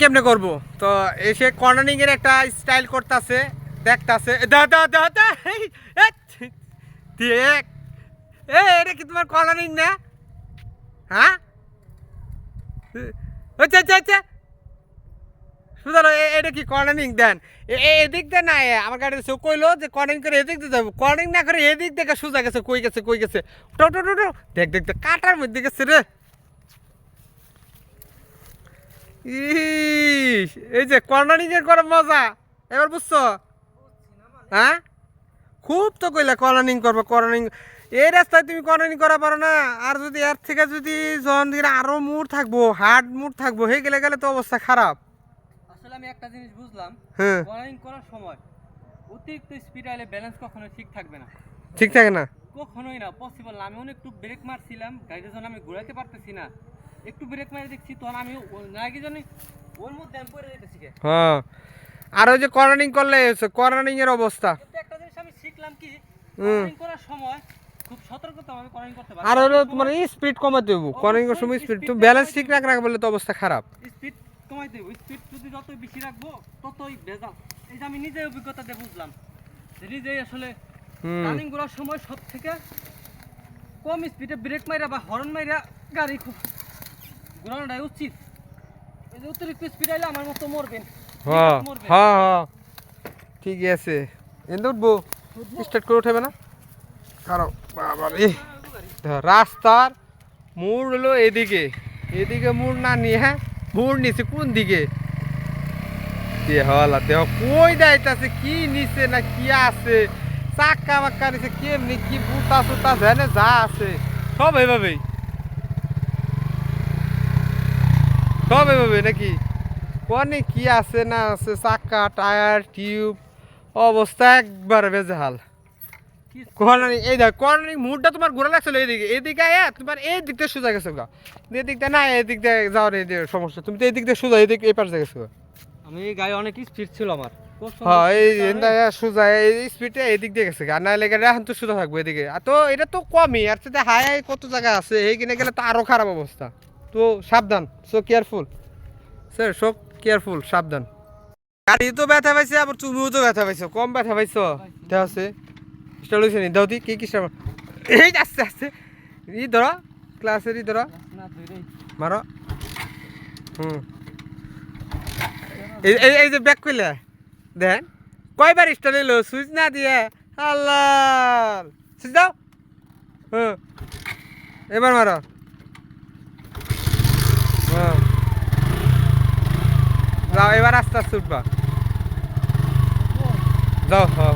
কেমনে করব? তো এসে কর্নারিং এর একটা স্টাইল করতেছে দেখতাছে। দা দা দা দা এই, এই, দেখ এ এটা কি তোমার কর্নারিং না? হ্যাঁ? আচ্ছা আচ্ছা আচ্ছা। সুতরাং এটা কি কর্নারিং দেন। এদিক দিয়ে না আমার গাড়ি সে কইলো যে কর্নিং করে এদিক দিয়ে যাব। কর্নিং না করে এদিক থেকে সোজা গেছে কই গেছে কই গেছে। টো টো টো দেখ দেখ দেখ কাটার মধ্যে গেছে রে। ইস এই যে কর্নারিং এর করে মজা। এবার বুঝছ? হ্যাঁ? খুব তো কইলা কর্নারিং করব কর্নারিং এই রাস্তায় তুমি কর্নারিং করা পারো না। আর যদি এর থেকে যদি জন দিকে আরও মুড় থাকব হার্ড মুড় থাকব হয়ে গেলে গেলে তো অবস্থা খারাপ। আসলে আমি একটা জিনিস বুঝলাম। হ্যাঁ। কর্নারিং করার সময় অতিরিক্ত স্পিড আইলে ব্যালেন্স কখনোই ঠিক থাকবে না। ঠিক থাকে না? কখনোই না পসিবল না। আমি অনেক একটু ব্রেক মারছিলাম গাড়িটা যখন আমি ঘোরাতে পারতেছি না একটু ব্রেক মারে দেখছি তখন আমি নাকি জানি হ্যাঁ। আর ওই যে কর্নারিং করলে কর্নারিং এর অবস্থা। একটা জিনিস আমি শিখলাম কি। করার সময় খুব সতর্কতা আমি কর্নারিং করতে পারি আর হলো তোমার স্পিড কমাতে করার সময় স্পিড তুমি ব্যালেন্স ঠিক রাখ রাখ বললে তো অবস্থা খারাপ। স্পিড কমাই দেবো। স্পিড যদি যত বেশি রাখব ততই ভেজাল এই যে আমি নিজে অভিজ্ঞতা দিয়ে বুঝলাম যে নিজেই আসলে রানিং করার সময় সব থেকে কম স্পিডে ব্রেক মাইরা বা হর্ন মাইরা গাড়ি খুব ঘোরানোটাই উচিত। এই যে অতিরিক্ত স্পিড আইলে আমার মতো মরবেন। হ্যাঁ হ্যাঁ হ্যাঁ। ঠিক আছে। এনে উঠবো। স্টার্ট করে উঠাবে না? কারও বাবা রে। রাস্তার মোড় হলো এদিকে। এদিকে মোড় না নিয়ে হ্যাঁ? মোড় নিছে কোন দিকে? হলা দেহ কই যাইতাছে? কি নিছে না কি আছে? চাক্কা বাক্কা নিছে কেমনি কি বুতা সুতা জানে যা আছে। সব এইভাবেই। সব এইভাবে নাকি? কোনে কি আছে না আছে চাক্কা টায়ার টিউব অবস্থা একবারে বেজাহাল। কর্নারিং এই দেখ কর্নারিং মুডটা তোমার ঘোরা লাগছিল এইদিকে এইদিকে আয়া তোমার এই দিক দিয়ে সোজা গেছো গা। এই দিক দিয়ে না এই দিক দিয়ে যাওয়ার এই সমস্যা তুমি তো এই দিক দিয়ে সোজা এই দিক এই পাশে গেছো। আমি গাড়ি অনেক স্পিড ছিল আমার। হ্যাঁ এই এন্দা সোজা এই স্পিডে এই দিক দিয়ে গেছে গা আর না লেগে এখন তো সোজা থাকব এদিকে। আর তো এটা তো কমই আর সাথে হাই হাই কত জায়গা আছে এই কিনে গেলে তো আরও খারাপ অবস্থা। তো সাবধান so careful sir so careful সাবধান। গাড়ি তো ব্যথা পাইছে আবার তুমিও তো ব্যথা পাইছো কম ব্যথা পাইছো? দেখা আছে। স্টার্ট হয়েছে নি? দাও দি কি কি এই আস্তে আস্তে। ই ধরো ক্লাসের ই ধরো। মারো। হুম। এই এই- যে ব্যাক করলে দেন কয়বার স্টার্ট এলো সুইচ না দিয়ে। আল্লাহ! সুইচ দাও। হুম। এবার মারো হ্যাঁ যাও এবার আস্তে আস্তে উঠবা। যাও হ্যাঁ